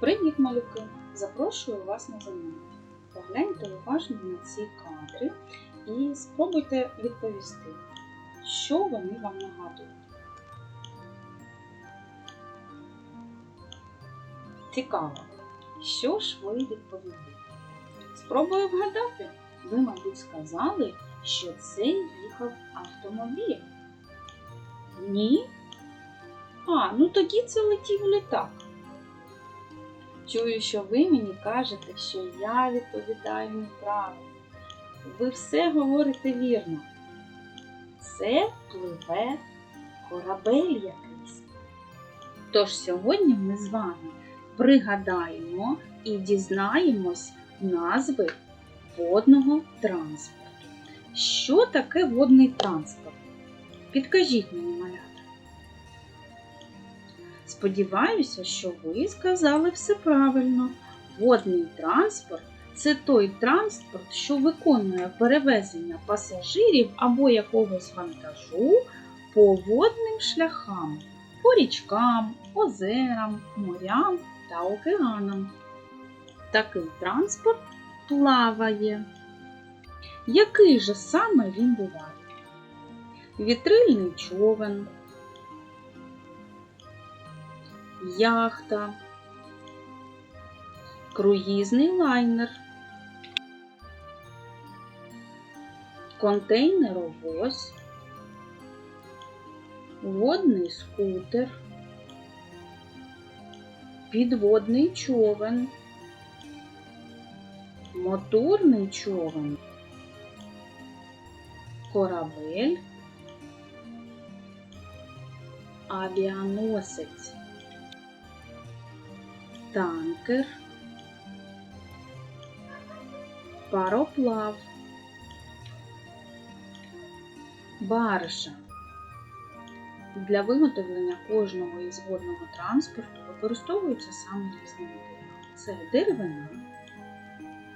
Привіт, малюки! Запрошую вас на заняття. Погляньте уважно на ці кадри і спробуйте відповісти, що вони вам нагадують. Цікаво, що ж ви відповіли? Спробую вгадати. Ви, мабуть, сказали, що це їхав автомобіль. Ні? А, ну тоді це летів літак. Чую, що ви мені кажете, що я відповідаю неправильно. Ви все говорите вірно. Це пливе корабель якийсь. Тож сьогодні ми з вами пригадаємо і дізнаємось назви водного транспорту. Що таке водний транспорт? Підкажіть мені, малята. Сподіваюся, що ви сказали все правильно. Водний транспорт це той транспорт, що виконує перевезення пасажирів або якогось вантажу по водним шляхам, по річкам, озерам, морям та океанам. Такий транспорт плаває. Який же саме він буває? Вітрильний човен, яхта, круїзний лайнер, контейнеровоз, водний скутер, підводний човен, моторний човен, корабель, авіаносець танкер, пароплав, баржа. Для виготовлення кожного із водного транспорту використовуються саме різні матеріали. Це деревина,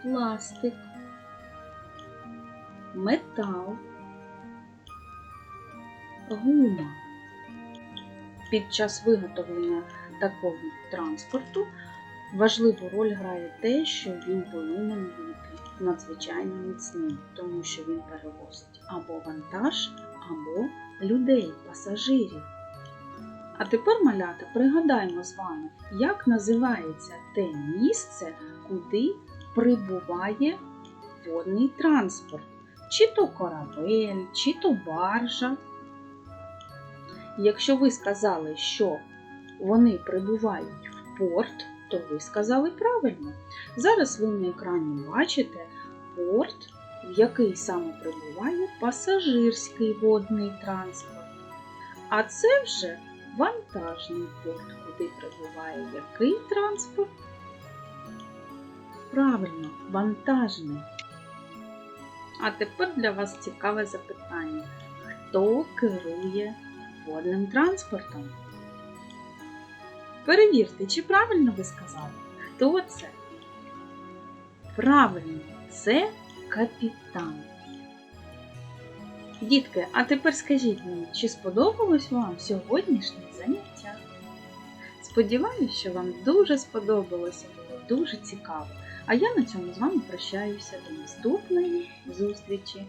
пластик, метал, гума. Під час виготовлення такого транспорту важливу роль грає те, що він повинен бути надзвичайно міцним, тому що він перевозить або вантаж, або людей, пасажирів. А тепер, малята, пригадаємо з вами, як називається те місце, куди прибуває водний транспорт. Чи то корабель, чи то баржа. Якщо ви сказали, що вони прибувають в порт, то ви сказали правильно. Зараз ви на екрані бачите порт, в який саме прибуває пасажирський водний транспорт. А це вже вантажний порт, куди прибуває який транспорт? Правильно, вантажний. А тепер для вас цікаве запитання. Хто керує водним транспортом? Перевірте, чи правильно ви сказали? Хто це? Правильно, це капітан. Дітки, а тепер скажіть мені, чи сподобалось вам сьогоднішнє заняття? Сподіваюся, що вам дуже сподобалося, було дуже цікаво. А я на цьому з вами прощаюся до наступної зустрічі.